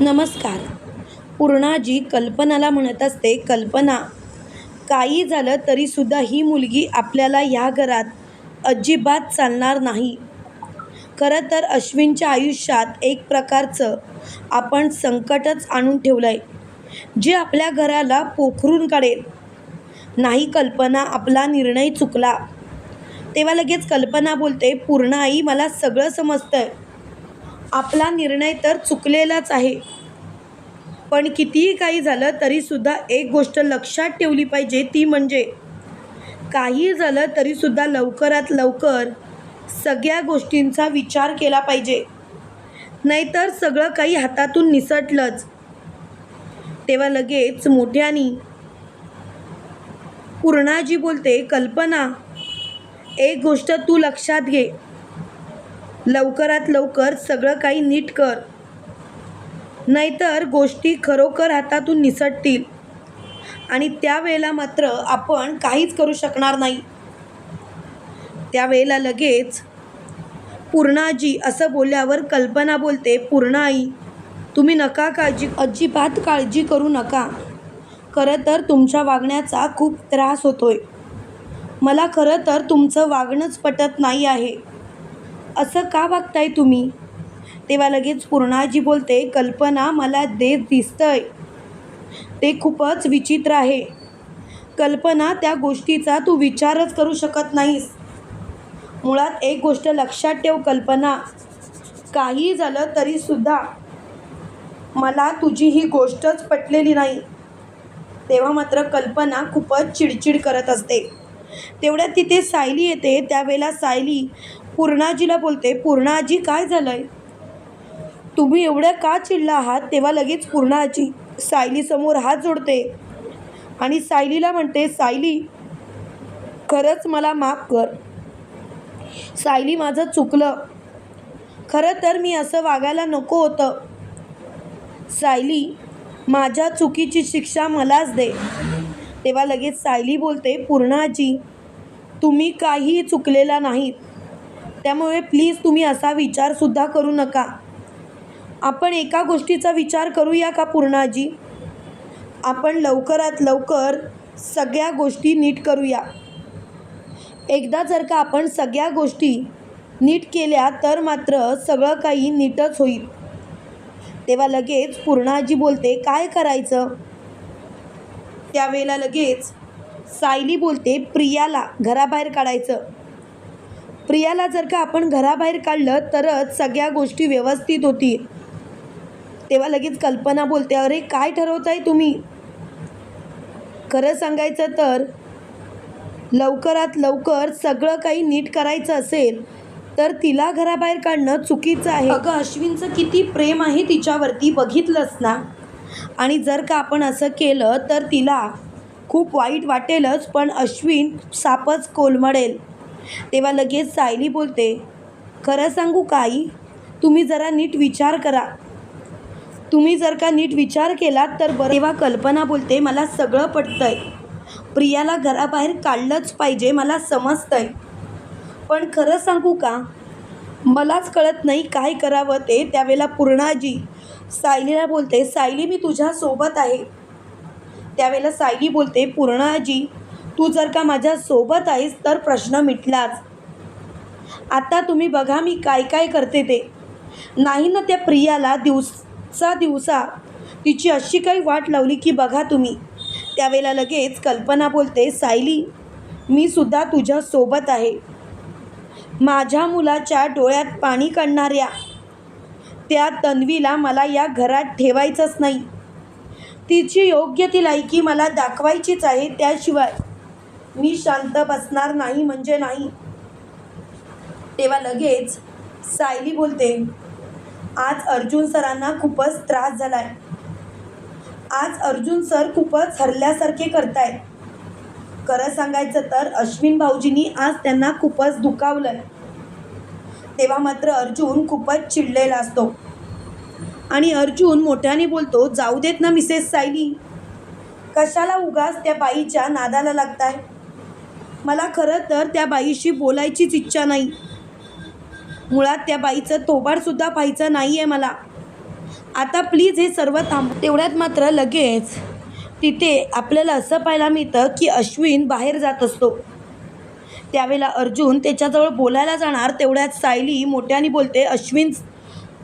नमस्कार. पूर्णाजी कल्पनाला म्हणत असते कल्पना काही झालं तरीसुद्धा ही मुलगी आपल्याला ह्या घरात अजिबात चालणार नाही. खरं तर अश्विनच्या आयुष्यात एक प्रकारचं आपण संकटच आणून ठेवलं आहे जे आपल्या घराला पोखरून काढेल. नाही कल्पना आपला निर्णय चुकला. तेव्हा लगेच कल्पना बोलते पूर्ण आई मला सगळं समजतंय. आपला निर्णय तर चुकलेलाच आहे. पण कितीही काही झालं तरीसुद्धा एक गोष्ट लक्षात ठेवली पाहिजे ती म्हणजे काही झालं तरीसुद्धा लवकरात लवकर सगळ्या गोष्टींचा विचार केला पाहिजे. नाहीतर सगळं काही हातातून निसटलंच. तेव्हा लगेच मोठ्यानी पूर्णाजी बोलते कल्पना एक गोष्ट तू लक्षात घे. लवकरात लवकर सगळं काही नीट कर. नाहीतर गोष्टी खरोखर हातातून निसटतील. आणि त्यावेळेला मात्र आपण काहीच करू शकणार नाही. त्यावेळेला लगेच पूर्णाजी असं बोलल्यावर कल्पना बोलते पूर्णाई तुम्ही नका काळजी अजिबात काळजी करू नका. खरं तर तुमच्या वागण्याचा खूप त्रास होतोय. मला खरं तर तुमचं वागणंच पटत नाही आहे. असं का वागताय तुम्ही? तेव्हा लगेच पूर्णाजी बोलते कल्पना मला देत दिसतंय. ते खूपच विचित्र आहे. कल्पना त्या गोष्टीचा तू विचारच करू शकत नाहीस. मुळात एक गोष्ट लक्षात ठेव कल्पना. काही झालं तरीसुद्धा मला तुझी ही गोष्टच पटलेली नाही. तेव्हा मात्र कल्पना खूपच चिडचिड करत असते. तेवढ्यात तिथे सायली येते. त्यावेळेला सायली पूर्णाजीला बोलते पूर्णाजी काय झालं आहे तुम्ही एवढ्या का चिडला आहात? तेव्हा लगेच पूर्णाजी सायलीसमोर हात जोडते आणि सायलीला म्हणते सायली खरंच मला माफ कर. सायली माझं चुकलं. खरं तर मी असं वागायला नको होतं. सायली माझ्या चुकीची शिक्षा मलाच दे. तेव्हा लगेच सायली बोलते पूर्णाजी तुम्ही काहीही चुकलेला नाहीत. त्यामुळे प्लीज तुम्ही असा विचारसुद्धा करू नका. आपण एका गोष्टीचा विचार करूया का पूर्णाजी? आपण लवकरात लवकर सगळ्या गोष्टी नीट करूया. एकदा जर का आपण सगळ्या गोष्टी नीट केल्या तर मात्र सगळं काही नीटच होईल. तेव्हा लगेच पूर्णाजी बोलते काय करायचं? त्यावेळेला लगेच सायली बोलते प्रियाला घराबाहेर काढायचं. प्रियाला जर का आपण घराबाहेर काढलं तरच सगळ्या गोष्टी व्यवस्थित होतील तेव्हा लगेच कल्पना बोलते अरे काय ठरवताय तुम्ही? खरं सांगायचं तर लवकरात लवकर सगळं काही नीट करायचं असेल तर तिला घराबाहेर काढणं चुकीचं आहे. अगं अश्विनचं किती प्रेम आहे तिच्यावरती बघितलंच ना? आणि जर का आपण असं केलं तर तिला खूप वाईट वाटेलच पण अश्विन सापच कोलमडेल. तेव्हा लगेच सायली बोलते खरं सांगू काही तुम्ही जरा नीट विचार करा. तुम्ही जर का नीट विचार केलात तर बरं. तेव्हा कल्पना बोलते मला सगळं पटतंय. प्रियाला घराबाहेर काढलंच पाहिजे मला समजतंय. पण खरं सांगू का? मलाच कळत नाही काय करावं ते त्यावेळेला पूर्णाजी सायलीला बोलते सायली मी तुझ्यासोबत आहे. त्यावेळेला सायली बोलते पूर्णाजी तू जर का माझ्या सोबत आहेस तर प्रश्न मिटलाच. आता तुम्ही बघा मी काय काय करते ते. नाही ना त्या प्रियाला दिवसा दिवसा तिची अशी काही वाट लावली की बघा तुम्ही. त्यावेळेला लगेच कल्पना बोलते सायली मी सुद्धा तुझ्या सोबत आहे. माझ्या मुलाच्या डोळ्यात पाणी काढणाऱ्या त्या तन्वीला मला या घरात ठेवायचंच नाही. तिची योग्य ती लायकी मला दाखवायचीच आहे त्याशिवाय मी शांत बसणार नाही म्हणजे नाही. तेव्हा लगेच सायली बोलते आज अर्जुन सरांना खूपच त्रास झालाय. आज अर्जुन सर खूपच हरल्यासारखे करतायत. खरं सांगायचं तर अश्विन भाऊजींनी आज त्यांना खूपच दुखावलंय तेव्हा मात्र अर्जुन खूपच चिडलेला असतो. आणि अर्जुन मोठ्याने बोलतो जाऊ देत ना मिसेस सायली. कशाला उगाच त्या बाईच्या नादाला लागताय? मला खरं तर त्या बाईशी बोलायचीच इच्छा नाही. मुळात त्या बाईचं तोबाडसुद्धा पाहायचं नाही आहे मला. आता प्लीज हे सर्व थांब. तेवढ्यात मात्र लगेच तिथे आपल्याला असं पाहायला मिळतं की अश्विन बाहेर जात असतो. त्यावेळेला अर्जुन त्याच्याजवळ बोलायला जाणार तेवढ्यात सायली मोठ्याने बोलते अश्विन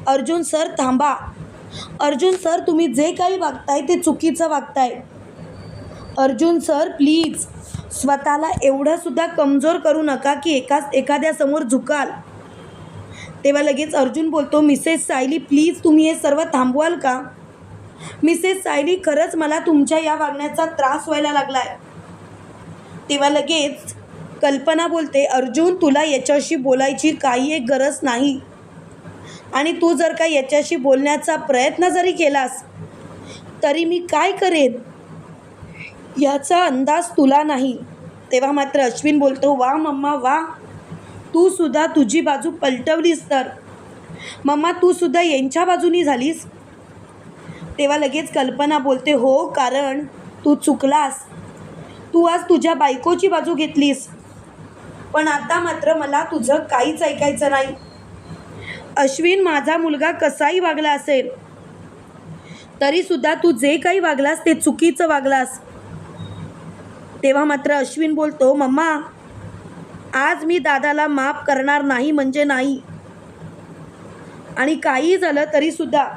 अर्जुन सर थांबा. अर्जुन सर तुम्ही जे काही वागताय ते चुकीचं वागताय. अर्जुन सर प्लीज स्वतःला एवढंसुद्धा कमजोर करू नका की एका एखाद्यासमोर झुकाल. तेव्हा लगेच अर्जुन बोलतो मिसेस सायली प्लीज तुम्ही हे सर्व थांबवाल का? मिसेस सायली खरंच मला तुमच्या या वागण्याचा त्रास व्हायला लागला आहे तेव्हा लगेच कल्पना बोलते अर्जुन तुला याच्याशी बोलायची काही एक गरज नाही. आणि तू जर का याच्याशी बोलण्याचा प्रयत्न जरी केलास तरी मी काय करेन? याचा अंदाज तुला नाही. तेव्हा मात्र अश्विन बोलतो वा मम्मा वा. तू सुद्धा तुझी बाजू पलटवलीस तर. मम्मा तू सुद्धा यांच्या बाजूनी झालीस? तेव्हा लगेच कल्पना बोलते हो कारण तू चुकलास. तू आज तुझ्या बायकोची बाजू घेतलीस. पण आता मात्र मला तुझं काहीच ऐकायचं नाही. अश्विन माझा मुलगा कसाही वागला असेल तरीसुद्धा तू जे काही वागलास ते चुकीचं वागलास. तेव्हा मात्र अश्विन बोलतो मम्मा आज मी दादाला माफ करणार नाही म्हणजे नाही. आणि काही झालं तरीसुद्धा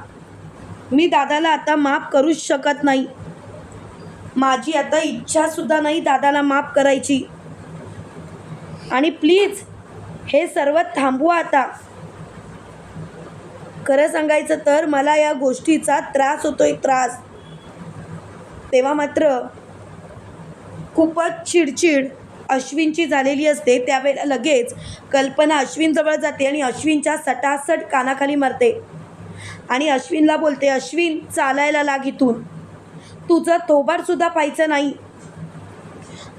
मी दादाला आता माफ करूच शकत नाही. माझी आता इच्छासुद्धा नाही दादाला माफ करायची. आणि प्लीज हे सर्व थांबवा आता. खरं सांगायचं तर मला या गोष्टीचा त्रास होतोय त्रास. तेव्हा मात्र खूपच चिडचिड अश्विनची झालेली असते. त्यावेळेला लगेच कल्पना अश्विनजवळ जाते आणि अश्विनच्या सटासट कानाखाली मारते. आणि अश्विनला बोलते अश्विन चालायला लाग इथून. तुझं थोबाडसुद्धा पाहायचं नाही.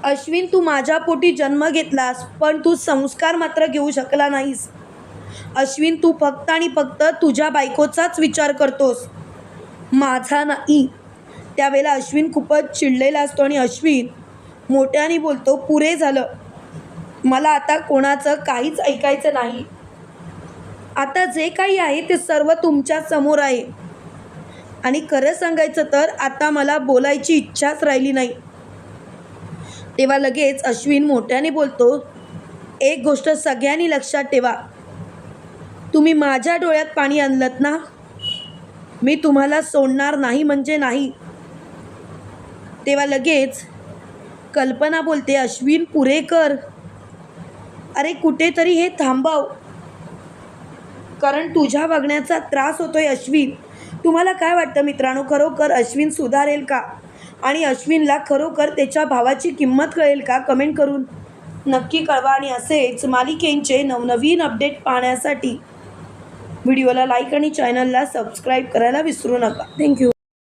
अश्विन तू माझ्या पोटी जन्म घेतलास पण तू संस्कार मात्र घेऊ शकला नाहीस. अश्विन तू फक्त आणि फक्त तुझ्या बायकोचाच विचार करतोस. माझा नाही. त्यावेळेला अश्विन खूपच चिडलेला असतो आणि अश्विन मोठ्याने बोलतो पुरे झालं. मला आता कोणाचं काहीच ऐकायचं नाही. आता जे काही आहे ते सर्व तुमच्यासमोर आहे. आणि खरं सांगायचं तर आता मला बोलायची इच्छाच राहिली नाही. तेव्हा लगेच अश्विन मोठ्याने बोलतो एक गोष्ट सगळ्यांनी लक्षात ठेवा. तुम्ही माझ्या डोळ्यात पाणी आणलत ना? मी तुम्हाला सोडणार नाही म्हणजे नाही. तेव्हा लगेच कल्पना बोलते अश्विन पुरेकर. अरे कुठेतरी हे थांबव. कारण तुझ्या वागण्याचा त्रास होतोय अश्विन. तुम्हाला काय वाटतं मित्रांनो? खरोखर अश्विन सुधारेल का? आणि अश्विनला खरोखर त्याच्या भावाची किंमत कळेल का? कमेंट करून. नक्की कळवा आणि असेच मालिकेंचे नवनवीन अपडेट पाहण्यासाठी व्हिडिओला लाईक आणि चॅनलला सबस्क्राईब करायला विसरू नका. थँक्यू.